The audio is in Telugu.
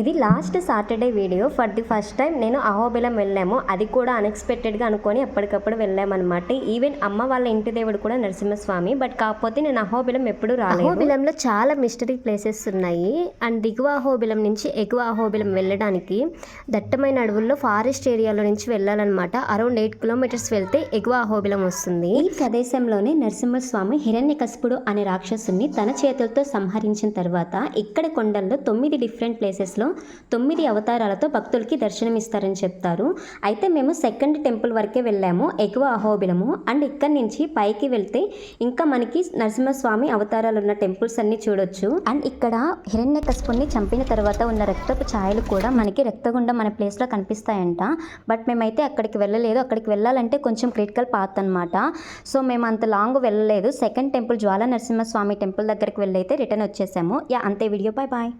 ఇది last Saturday video for the first time నేను అహోబిలం వెళ్ళాము. అది కూడా అన్ఎక్స్పెక్టెడ్గా అనుకొని ఎప్పటికప్పుడు వెళ్ళామన్నమాట. ఈవెన్ అమ్మ వాళ్ళ ఇంటి దేవుడు కూడా నరసింహస్వామి. బట్ కాకపోతే నేను అహోబిలం ఎప్పుడు రాలేదు. అహోబిలంలో చాలా మిస్టరీ ప్లేసెస్ ఉన్నాయి. అండ్ దిగువ అహోబిలం నుంచి ఎగువ అహోబిలం వెళ్ళడానికి దట్టమైన అడవుల్లో ఫారెస్ట్ ఏరియాలో నుంచి వెళ్ళాలన్నమాట. అరౌండ్ ఎయిట్ కిలోమీటర్స్ వెళ్తే ఎగువ అహోబిలం వస్తుంది. ఈ ప్రదేశంలోనే నరసింహస్వామి హిరణ్యకశిపుడు అనే రాక్షసుని తన చేతులతో సంహరించిన తర్వాత ఇక్కడ కొండల్లో తొమ్మిది డిఫరెంట్ ప్లేసెస్లో తొమ్మిది అవతారాలతో భక్తులకి దర్శనమిస్తారని చెప్తారు. అయితే మేము సెకండ్ టెంపుల్ వరకే వెళ్ళాము. ఎగువ అహోబిలము. అండ్ ఇక్కడ నుంచి పైకి వెళ్తే ఇంకా మనకి నరసింహస్వామి అవతారాలు ఉన్న టెంపుల్స్ అన్ని చూడొచ్చు. అండ్ ఇక్కడ హిరణ్యకశిపుణ్ణి చంపిన తర్వాత ఉన్న రక్తపు ఛాయలు కూడా మనకి రక్తగుండం మన ప్లేస్లో కనిపిస్తాయంట. బట్ మేమైతే అక్కడికి వెళ్ళలేదు. అక్కడికి వెళ్ళాలంటే కొంచెం క్రిటికల్ పాత్ అనమాట సో మేము అంత లాంగ్ వెళ్ళలేదు. Second temple Jwala Narasimhaswamy temple దగ్గరికి వెళ్ళైతే రిటర్న్ వచ్చేసాము. యా అంతే. Video bye bye